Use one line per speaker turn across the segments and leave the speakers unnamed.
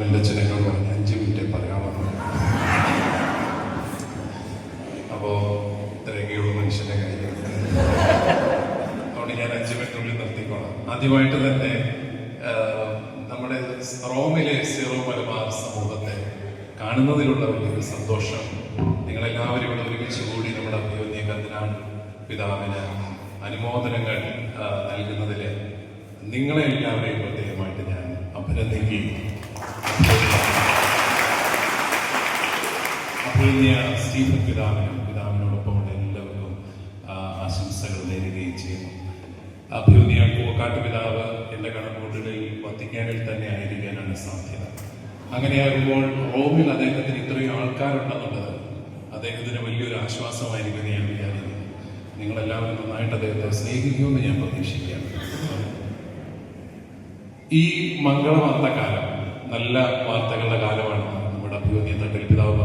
എന്റെ അച്ഛനോട് പറഞ്ഞ് അഞ്ച് മിനിറ്റ് പറയാമെന്ന് അപ്പോൾ ഇത്രയൊക്കെയുള്ള മനുഷ്യന്റെ കാര്യം. അതുകൊണ്ട് ഞാൻ അഞ്ച് മിനിറ്റിനുള്ളിൽ നിർത്തിക്കോളാം. ആദ്യമായിട്ട് തന്നെ നമ്മുടെ റോമിലെ സീറോ മലബാർ സമൂഹത്തെ കാണുന്നതിലുള്ള വലിയൊരു സന്തോഷം. നിങ്ങളെല്ലാവരും ഇവിടെ ഒരുമിച്ച് കൂടി നമ്മുടെ അഭിയോന്യ കന്തിനാൾ പിതാവിന് അനുമോദനങ്ങൾ നൽകുന്നതിൽ നിങ്ങളെ എല്ലാവരെയും പ്രത്യേകമായിട്ട് ഞാൻ അഭിനന്ദിക്കുകയും അഭിനന്ദിയ സ്റ്റീഫൻ പിതാവിനും പിതാവിനോടൊപ്പമുള്ള എല്ലാവർക്കും ആശംസകൾ നേരുകയും ചെയ്യുന്നു. അഭിവൃദ്ധിയ പൂക്കാട്ട് പിതാവ് എന്റെ കണക്കൂട്ടുകളിൽ വത്തിക്കാനിൽ തന്നെ ആയിരിക്കാനാണ് സാധ്യത. അങ്ങനെയാകുമ്പോൾ റോമിൽ അദ്ദേഹത്തിന് ഇത്രയും ആൾക്കാരുണ്ടെന്നുള്ളത് അദ്ദേഹത്തിന് വലിയൊരു ആശ്വാസമായിരിക്കും ഞാൻ വിചാരിക്കുന്നു നിങ്ങളെല്ലാവരും നന്നായിട്ട് അദ്ദേഹത്തെ സ്നേഹിക്കുമെന്ന് ഞാൻ പ്രതീക്ഷിക്കുകയാണ്. ഈ മംഗളവാർത്ത കാലം നല്ല വാർത്തകളുടെ കാലമാണ് നമ്മുടെ അഭിവൃദ്ധിയെ തട്ടിൽ പിതാവ്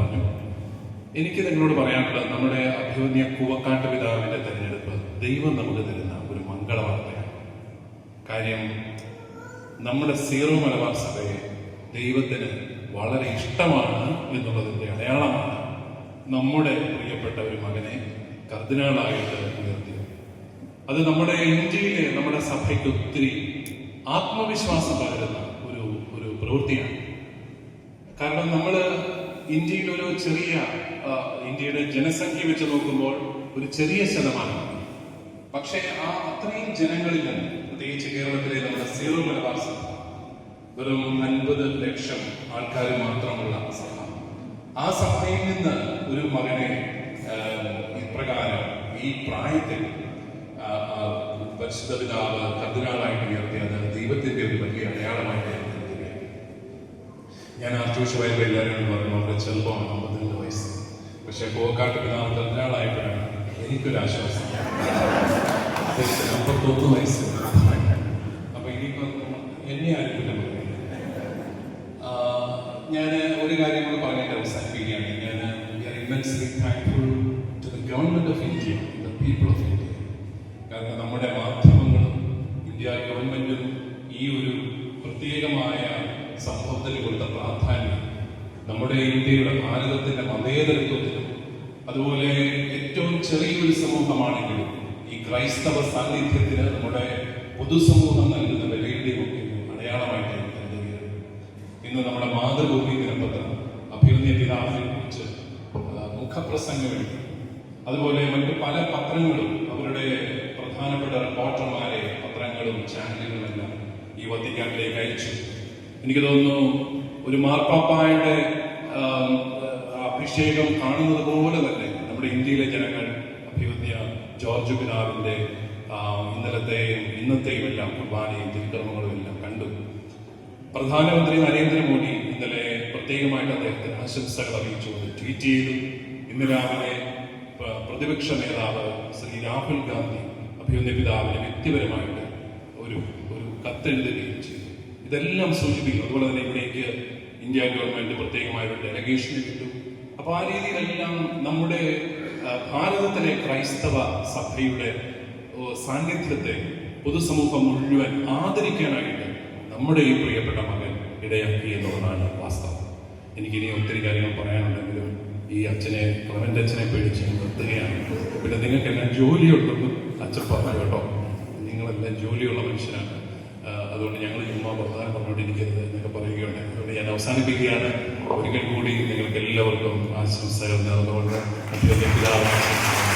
എനിക്ക് നിങ്ങളോട് പറയാനുള്ളത് നമ്മുടെ അഭിമന്യ കൂവക്കാട്ട് പിതാവിന്റെ തെരഞ്ഞെടുപ്പ്. ദൈവം നമുക്ക് തരുന്ന ഒരു മംഗളവാർത്തയാണ്. കാര്യം നമ്മുടെ സീറോ മലബാർ സഭയെ ദൈവത്തിന് വളരെ ഇഷ്ടമാണ് എന്നുള്ളതിന്റെ അടയാളമാണ് നമ്മുടെ പ്രിയപ്പെട്ട ഒരു മകനെ കർദിനാളായിട്ട് ഉയർത്തിയത്. അത് നമ്മുടെ ഇന്ത്യയിലെ നമ്മുടെ സഭയ്ക്ക് ഒത്തിരി ആത്മവിശ്വാസം പകരുന്ന ഒരു ഒരു പ്രവൃത്തിയാണ്. കാരണം നമ്മൾ ഇന്ത്യയിൽ ഒരു ചെറിയ ഇന്ത്യയുടെ ജനസംഖ്യ വെച്ച് നോക്കുമ്പോൾ ഒരു ചെറിയ ശതമാനം. പക്ഷേ ആ അത്രയും ജനങ്ങളിൽ നിന്ന് പ്രത്യേകിച്ച് കേരളത്തിലെ നമ്മുടെ സീറോ മലബാർ സഭ വെറും അൻപത് ലക്ഷം ആൾക്കാർ മാത്രമുള്ള സഭ. ആ സഭയിൽ നിന്ന് ഒരു മകനെ ഇപ്രകാരം ഈ പ്രായത്തിൽ പരിശുദ്ധപിതാവ് പിതാവ് കർദിനാളായിട്ട് ഉയർത്തിയത് ദൈവത്തിന്റെ ഒരു വലിയ അടയാളമായിട്ട് ഞാൻ ആർച്ച് ബിഷപ്പായപ്പോൾ എല്ലാവരും പറഞ്ഞു ചെറുപ്പമാണ് അമ്പത്തിരണ്ട് വയസ്സ്. പക്ഷെ പോക്കാട്ട് പിതാവ് കർദിനാളായപ്പോഴാണ് എനിക്കൊരു ആശ്വാസം അമ്പത്തൊന്ന് വയസ്സ്. അപ്പൊ ഇനിയിപ്പം എന്നെ ആരും ഞാൻ ഒരു കാര്യം കൂടെ പറഞ്ഞിട്ട് അവസാനിപ്പിക്കുകയാണ്. ഞാൻ immensely thankful to the government of India the people of India കാരണം നമ്മുടെ മാധ്യമങ്ങളും ഇന്ത്യ ഗവൺമെന്റും ഈ ഒരു പ്രത്യേകമായ സംഭവത്തിന് കൊടുത്ത പ്രാധാന്യം നമ്മുടെ ഇന്ത്യയുടെ ഭാരതത്തിന്റെ മതേതരത്വത്തിനും അതുപോലെ ഏറ്റവും ചെറിയൊരു സമൂഹമാണെങ്കിലും ഈ ക്രൈസ്തവ സാന്നിധ്യത്തിന് നമ്മുടെ പൊതുസമൂഹം നൽകുന്ന വിലയുടെ അടയാളമായിട്ട് കരുതുകയാണ്. ഇന്ന് നമ്മുടെ മാതൃഭൂമി ദിനപത്രം അഭിവൃദ്ധി പിതാവിനെ കുറിച്ച് മുഖപ്രസംഗങ്ങൾ അതുപോലെ മറ്റു പല പത്രങ്ങളും അവരുടെ പ്രധാനപ്പെട്ട റിപ്പോർട്ടർമാരെ പത്രങ്ങളും ചാനലുകളും എല്ലാം ഈ വത്തിക്കാനിലേക്ക് അയച്ചു. എനിക്ക് തോന്നുന്നു ഒരു മാർപ്പാപ്പായുടെ അഭിഷേകം കാണുന്നത് പോലെ തന്നെ നമ്മുടെ ഇന്ത്യയിലെ ജനങ്ങൾ അഭിവന്യ ജോർജ് പിതാവിന്റെ ആ, ഇന്നലത്തെയും ഇന്നത്തെയും എല്ലാം കുർബാനയും തിരുക്കർമ്മങ്ങളും എല്ലാം കണ്ടു. പ്രധാനമന്ത്രി നരേന്ദ്രമോദി ഇന്നലെ പ്രത്യേകമായിട്ട് അദ്ദേഹത്തിന് ആശംസകൾ അറിയിച്ചുകൊണ്ട് ട്വീറ്റ് ചെയ്തു. ഇന്ന് രാവിലെ പ്രതിപക്ഷ നേതാവ് ശ്രീ രാഹുൽ ഗാന്ധി അഭിവന്യ പിതാവിന് വ്യക്തിപരമായിട്ട് ഒരു ഒരു കത്തെഴുതുകയും ചെയ്തു. ഇതെല്ലാം സൂചിപ്പിക്കും അതുപോലെ തന്നെ ഇവിടേക്ക് ഇന്ത്യ ഗവൺമെന്റ് പ്രത്യേകമായ ഒരു ഡെലഗേഷന് കിട്ടും. അപ്പൊ ആ രീതിയിലെല്ലാം നമ്മുടെ ഭാരതത്തിലെ ക്രൈസ്തവ സഭയുടെ സാന്നിധ്യത്തെ പൊതുസമൂഹം മുഴുവൻ ആദരിക്കാനായിട്ട് നമ്മുടെ ഈ പ്രിയപ്പെട്ട മകൻ ഇടയാക്കി എന്നുള്ളതാണ് വാസ്തവം. എനിക്കിനി ഒത്തിരി കാര്യങ്ങൾ പറയാനുണ്ടെങ്കിലും ഈ അച്ഛനെ ക്ലവന്റെ അച്ഛനെ പേടിച്ച് നിർത്തുകയാണ്. പിന്നെ നിങ്ങൾക്കെല്ലാം ജോലിയുണ്ടെന്ന് അച്ഛൻ പറഞ്ഞു കേട്ടോ. നിങ്ങളെല്ലാം ജോലിയുള്ള മനുഷ്യരാണ്. അതുകൊണ്ട് ഞങ്ങൾ ചുമ്മാ പ്രധാനം പറഞ്ഞുകൊണ്ടിരിക്കരുത് എന്നൊക്കെ പറയുകയാണ് അതുകൊണ്ട് ഞാൻ അവസാനിപ്പിക്കുകയാണ്. ഒരിക്കൽ കൂടി നിങ്ങൾക്ക് എല്ലാവർക്കും ആശംസകൾ നേർന്നുകൊണ്ട് പിതാവ്